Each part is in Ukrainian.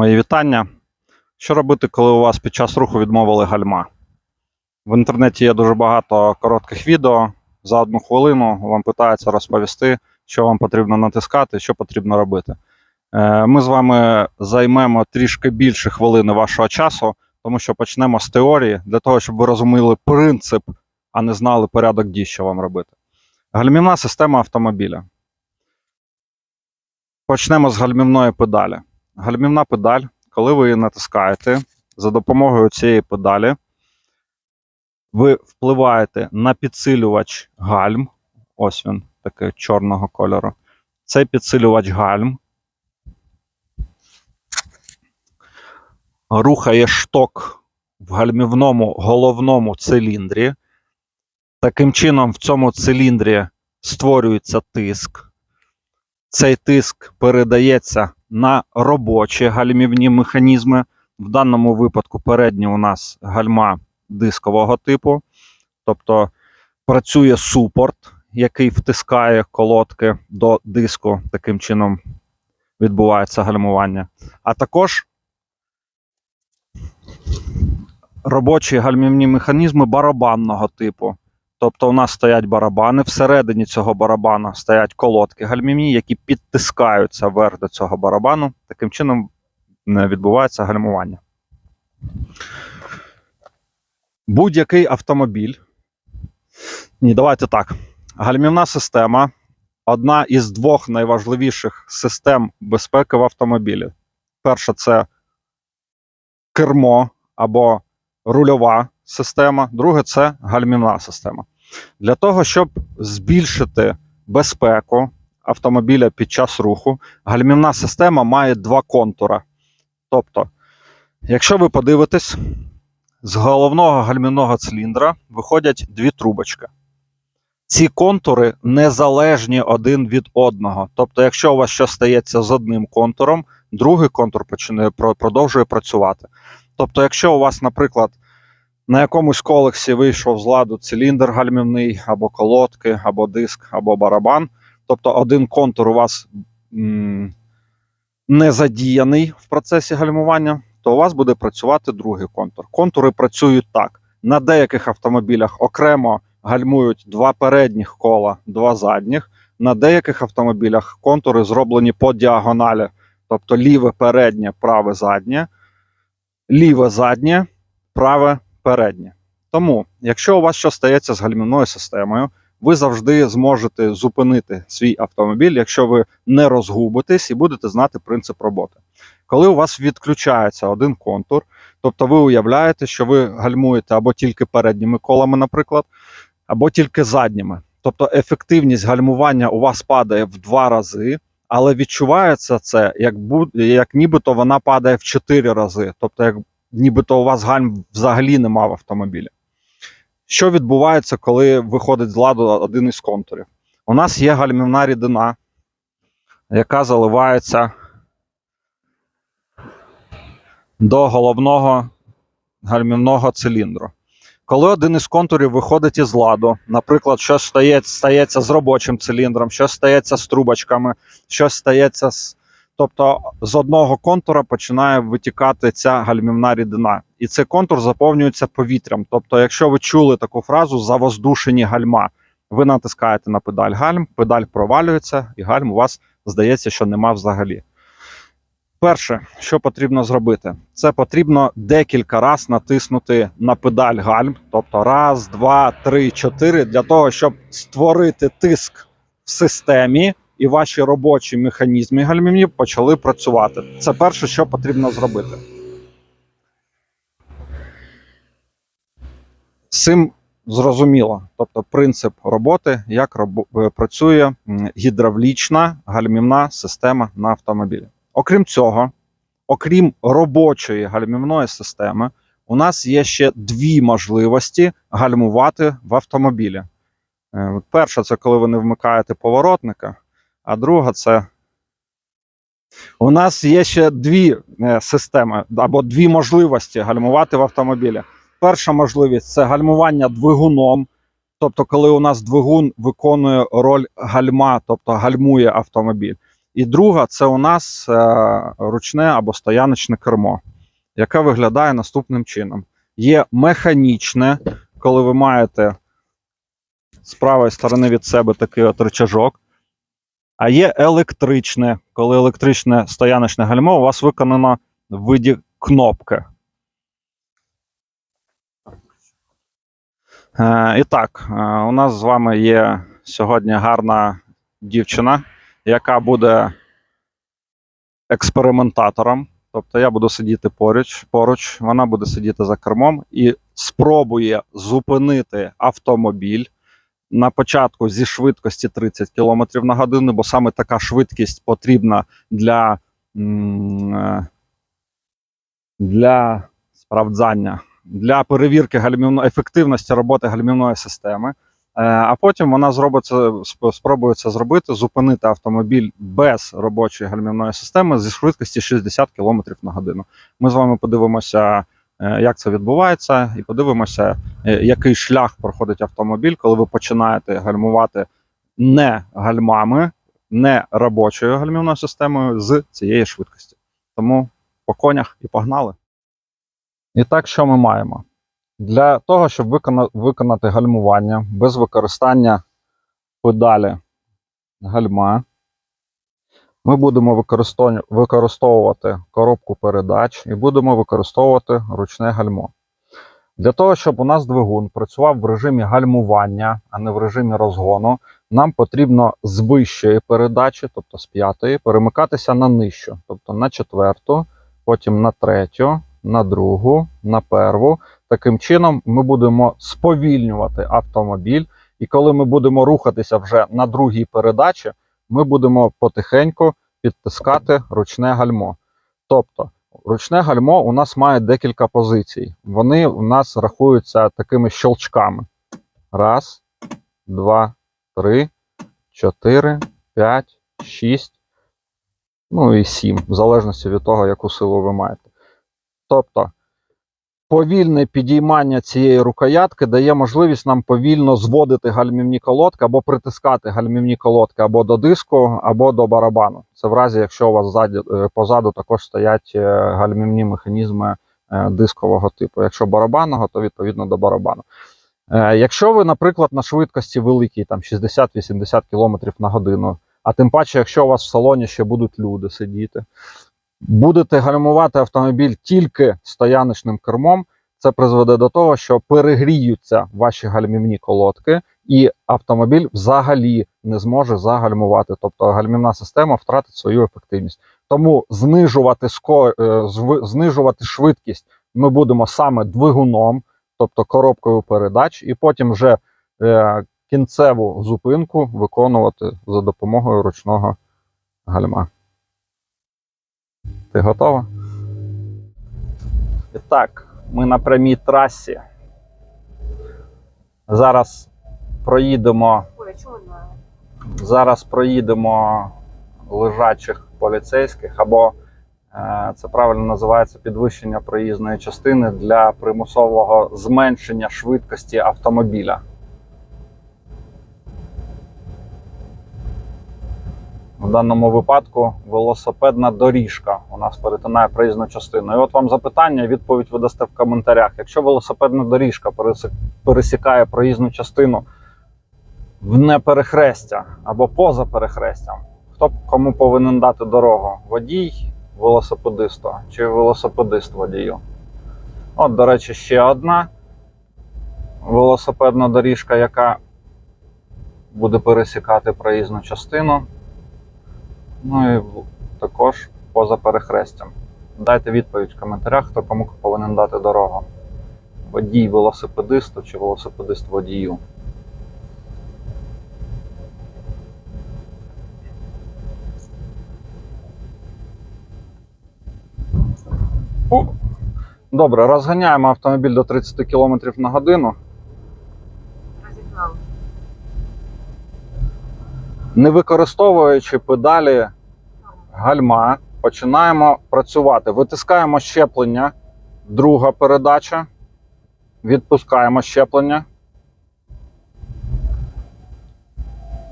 Мої вітання. Що робити, коли у вас під час руху відмовили гальма? В інтернеті є дуже багато коротких відео. За одну хвилину вам питаються розповісти, що вам потрібно натискати, що потрібно робити. Е, Ми з вами займемо трішки більше хвилини вашого часу, тому що почнемо з теорії для того, щоб ви розуміли принцип, а не знали порядок дій, що вам робити. Гальмівна система автомобіля. Почнемо з гальмівної педалі. Гальмівна педаль, коли ви її натискаєте, за допомогою цієї педалі ви впливаєте на підсилювач гальм. Ось він, такий чорного кольору. Цей підсилювач гальм рухає шток в гальмівному головному циліндрі. Таким чином, в цьому циліндрі створюється тиск. Цей тиск передається на робочі гальмівні механізми. В даному випадку передні у нас гальма дискового типу, тобто працює супорт, який втискає колодки до диску. Таким чином відбувається гальмування. А також робочі гальмівні механізми барабанного типу. Тобто у нас стоять барабани, всередині цього барабана стоять колодки гальмівні, які підтискаються вверх до цього барабану. Таким чином відбувається гальмування. Будь-який автомобіль. Ні, давайте так. Гальмівна система одна із двох найважливіших систем безпеки в автомобілі. Перша це кермо або рульова система, друге це гальмівна система. Для того, щоб збільшити безпеку автомобіля під час руху, гальмівна система має два контура. Тобто, якщо ви подивитесь, з головного гальмівного циліндра виходять дві трубочки. Ці контури незалежні один від одного. Тобто, якщо у вас щось стається з одним контуром, другий контур починає продовжує працювати. Тобто, якщо у вас, наприклад, на якомусь колексі вийшов з ладу циліндр гальмівний, або колодки, або диск, або барабан, тобто один контур у вас м, не задіяний в процесі гальмування, то у вас буде працювати другий контур. Контури працюють так. На деяких автомобілях окремо гальмують два передніх кола, два задніх. На деяких автомобілях контури зроблені по діагоналі, тобто ліве переднє, праве заднє, ліве заднє, праве переднє. Тому, якщо у вас що стається з гальмівною системою, ви завжди зможете зупинити свій автомобіль, якщо ви не розгубитесь і будете знати принцип роботи. Коли у вас відключається один контур, тобто ви уявляєте, що ви гальмуєте або тільки передніми колами, наприклад, або тільки задніми. Тобто ефективність гальмування у вас падає в два рази, але відчувається це, як, як нібито вона падає в чотири рази. Тобто, як нібито у вас гальм взагалі нема в автомобілі. Що відбувається, коли виходить з ладу один із контурів? У нас є гальмівна рідина, яка заливається до головного гальмівного циліндру. Коли один із контурів виходить із ладу, наприклад, щось стається, стається з робочим циліндром, щось стається з трубочками, щось стається з. Тобто з одного контура починає витікати ця гальмівна рідина, і цей контур заповнюється повітрям. Тобто, якщо ви чули таку фразу завоздушені гальма, ви натискаєте на педаль гальм, педаль провалюється, і гальм у вас здається, що нема взагалі. Перше, що потрібно зробити, це потрібно декілька разів натиснути на педаль гальм, тобто раз, два, три, чотири, для того, щоб створити тиск в системі і ваші робочі механізми гальмівні почали працювати. Це перше, що потрібно зробити. З цим зрозуміло, тобто принцип роботи, як робо- е, працює гідравлічна гальмівна система на автомобілі. Окрім цього, окрім робочої гальмівної системи, у нас є ще дві можливості гальмувати в автомобілі. Е, Перша це коли ви не вмикаєте поворотника, а друга це. У нас є ще дві е, системи або дві можливості гальмувати в автомобілі. Перша можливість це гальмування двигуном. Тобто, коли у нас двигун виконує роль гальма, тобто гальмує автомобіль. І друга це у нас е, ручне або стояночне кермо, яке виглядає наступним чином: є механічне, коли ви маєте з правої сторони від себе такий от рычажок, а є електричне, коли електричне стояночне гальмо у вас виконано в виді кнопки. Е, і так, е, у нас з вами є сьогодні гарна дівчина, яка буде експериментатором. Тобто я буду сидіти поруч, поруч, вона буде сидіти за кермом і спробує зупинити автомобіль на початку зі швидкості 30 км на годину, бо саме така швидкість потрібна для, е, для справджання, для перевірки гальмівно, ефективності роботи гальмівної системи. Е, А потім вона зробить це, спробує це зробити, зупинити автомобіль без робочої гальмівної системи зі швидкості 60 км на годину. Ми з вами подивимося, як це відбувається, і подивимося, е, який шлях проходить автомобіль, коли ви починаєте гальмувати не гальмами, не робочою гальмівною системою з цієї швидкості. Тому по конях і погнали. І так, що ми маємо? Для того, щоб виконати гальмування без використання педалі гальма, ми будемо використовувати коробку передач і будемо використовувати ручне гальмо. Для того, щоб у нас двигун працював в режимі гальмування, а не в режимі розгону, нам потрібно з вищої передачі, тобто з п'ятої, перемикатися на нижчу, тобто на четверту, потім на третю, на другу, на перву. Таким чином, ми будемо сповільнювати автомобіль, і коли ми будемо рухатися вже на другій передачі, ми будемо потихеньку підтискати ручне гальмо. Тобто, ручне гальмо у нас має декілька позицій. Вони у нас рахуються такими щелчками. Раз, два, три, чотири, п'ять, шість, ну і сім, в залежності від того, яку силу ви маєте. Тобто, повільне підіймання цієї рукоятки дає можливість нам повільно зводити гальмівні колодки або притискати гальмівні колодки або до диску, або до барабану. Це в разі, якщо у вас ззаді, е, позаду також стоять е, гальмівні механізми е, дискового типу. Якщо барабанного, то відповідно до барабану. Якщо ви, наприклад, на швидкості великій, там 60-80 км на годину, а тим паче, якщо у вас в салоні ще будуть люди сидіти, будете гальмувати автомобіль тільки стояночним кермом, це призведе до того, що перегріються ваші гальмівні колодки, і автомобіль взагалі не зможе загальмувати. Тобто гальмівна система втратить свою ефективність. Тому знижувати ско... е, знижувати швидкість ми будемо саме двигуном, тобто коробкою передач, і потім вже е, кінцеву зупинку виконувати за допомогою ручного гальма. Ти готова? І так, ми на прямій трасі. Зараз проїдемо, Ой, зараз проїдемо лежачих поліцейських, або е, це правильно називається підвищення проїзної частини для примусового зменшення швидкості автомобіля. В даному випадку велосипедна доріжка у нас перетинає проїзну частину. І от вам запитання, відповідь ви дасте в коментарях. Якщо велосипедна доріжка пересікає проїзну частину в неперехрестя або поза перехрестям, хто кому повинен дати дорогу? Водій велосипедисту чи велосипедист водію? От, до речі, ще одна велосипедна доріжка, яка буде пересікати проїзну частину. Ну і також поза перехрестям. Дайте відповідь в коментарях, хто кому повинен дати дорогу. Водій велосипедисту чи велосипедист водію. Добре, розганяємо автомобіль до 30 км на годину. Не використовуючи педалі гальма, починаємо працювати. Витискаємо щеплення, друга передача. Відпускаємо щеплення.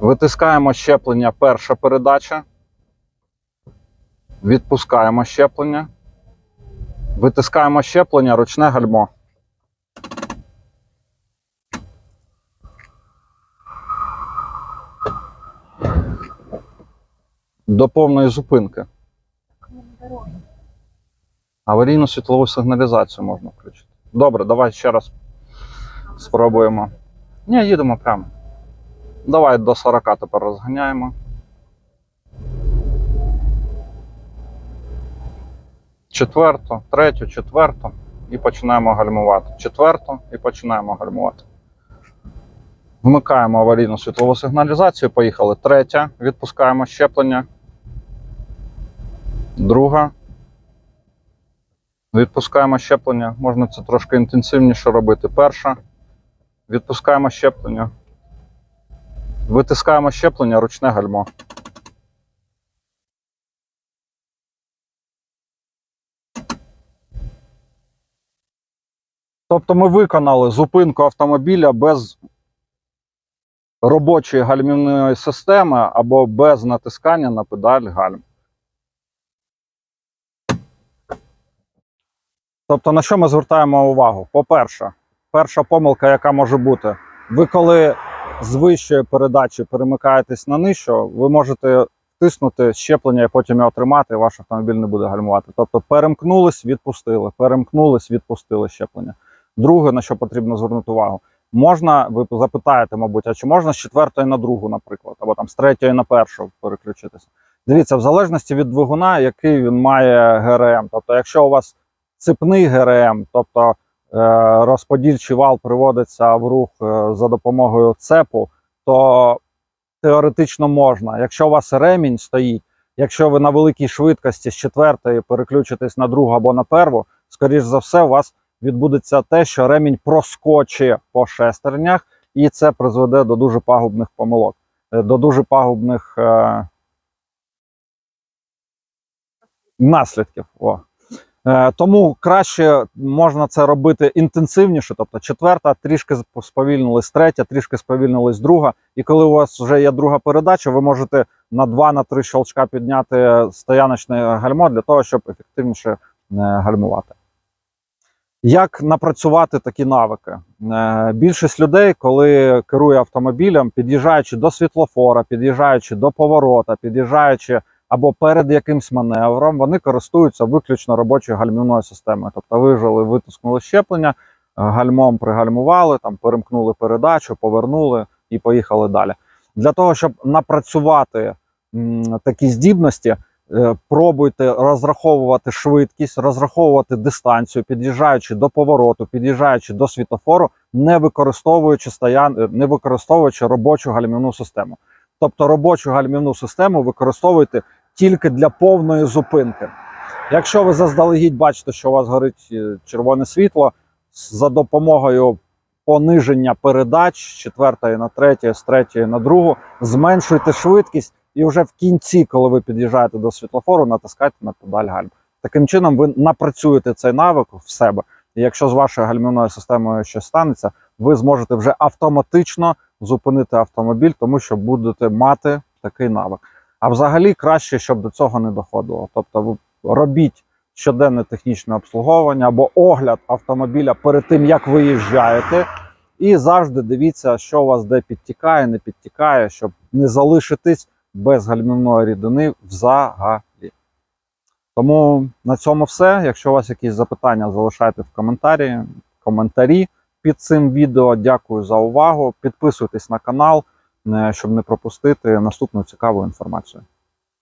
Витискаємо щеплення, перша передача. Відпускаємо щеплення. Витискаємо щеплення, ручне гальмо. До повної зупинки. Аварійну світлову сигналізацію можна включити. Добре, давай ще раз спробуємо. Ні, їдемо прямо. Давай до 40 тепер розганяємо. Четверту, третю, четверту і починаємо гальмувати. Четверту і починаємо гальмувати. Вмикаємо аварійну світлову сигналізацію. Поїхали. Третя. Відпускаємо щеплення. Друга. Відпускаємо щеплення. Можна це трошки інтенсивніше робити. Перша. Відпускаємо щеплення. Витискаємо щеплення, ручне гальмо. Тобто ми виконали зупинку автомобіля без робочої гальмівної системи або без натискання на педаль гальм. Тобто, на що ми звертаємо увагу? По-перше, перша помилка, яка може бути, ви коли з вищої передачі перемикаєтесь на нижчу, ви можете тиснути щеплення і потім його тримати, і ваш автомобіль не буде гальмувати. Тобто перемкнулись, відпустили, перемкнулись, відпустили щеплення. Друге, на що потрібно звернути увагу, можна, ви запитаєте, мабуть, а чи можна з четвертої на другу, наприклад, або там з третьої на першу переключитися. Дивіться, в залежності від двигуна, який він має ГРМ. Тобто, якщо у вас цепний ГРМ, тобто е, розподільчий вал приводиться в рух е, за допомогою цепу, то теоретично можна. Якщо у вас ремінь стоїть, якщо ви на великій швидкості з четвертої переключитесь на другу або на перву, скоріш за все, у вас відбудеться те, що ремінь проскочить по шестернях, і це призведе до дуже пагубних помилок, е, до дуже пагубних наслідків. О. Е, Тому краще можна це робити інтенсивніше. Тобто, четверта трішки сповільнилась, третя, трішки сповільнилась друга. І коли у вас вже є друга передача, ви можете на два на три щелчка підняти стояночне гальмо для того, щоб ефективніше е, гальмувати. Як напрацювати такі навики? Е, Більшість людей, коли керує автомобілем, під'їжджаючи до світлофора, під'їжджаючи до поворота, під'їжджаючи або перед якимсь маневром, вони користуються виключно робочою гальмівною системою. Тобто вижили, витискнули щеплення, е, гальмом пригальмували, там перемкнули передачу, повернули і поїхали далі. Для того, щоб напрацювати м, такі здібності, е, пробуйте розраховувати швидкість, розраховувати дистанцію, під'їжджаючи до повороту, під'їжджаючи до світофору, не використовуючи стоян, е, не використовуючи робочу гальмівну систему. Тобто робочу гальмівну систему використовуйте тільки для повної зупинки. Якщо ви заздалегідь бачите, що у вас горить е, червоне світло, за допомогою пониження передач з четвертої на третю, з третьої на другу, зменшуйте швидкість і вже в кінці, коли ви під'їжджаєте до світлофору, натискайте на педаль гальм. Таким чином, ви напрацюєте цей навик в себе. І якщо з вашою гальмівною системою щось станеться, ви зможете вже автоматично зупинити автомобіль, тому що будете мати такий навик. А взагалі краще, щоб до цього не доходило. Тобто, робіть щоденне технічне обслуговування або огляд автомобіля перед тим, як виїжджаєте, і завжди дивіться, що у вас де підтікає, не підтікає, щоб не залишитись без гальмівної рідини взагалі. Тому на цьому все. Якщо у вас якісь запитання, залишайте в коментарі, коментарі під цим відео. Дякую за увагу. Підписуйтесь на канал, щоб не пропустити наступну цікаву інформацію.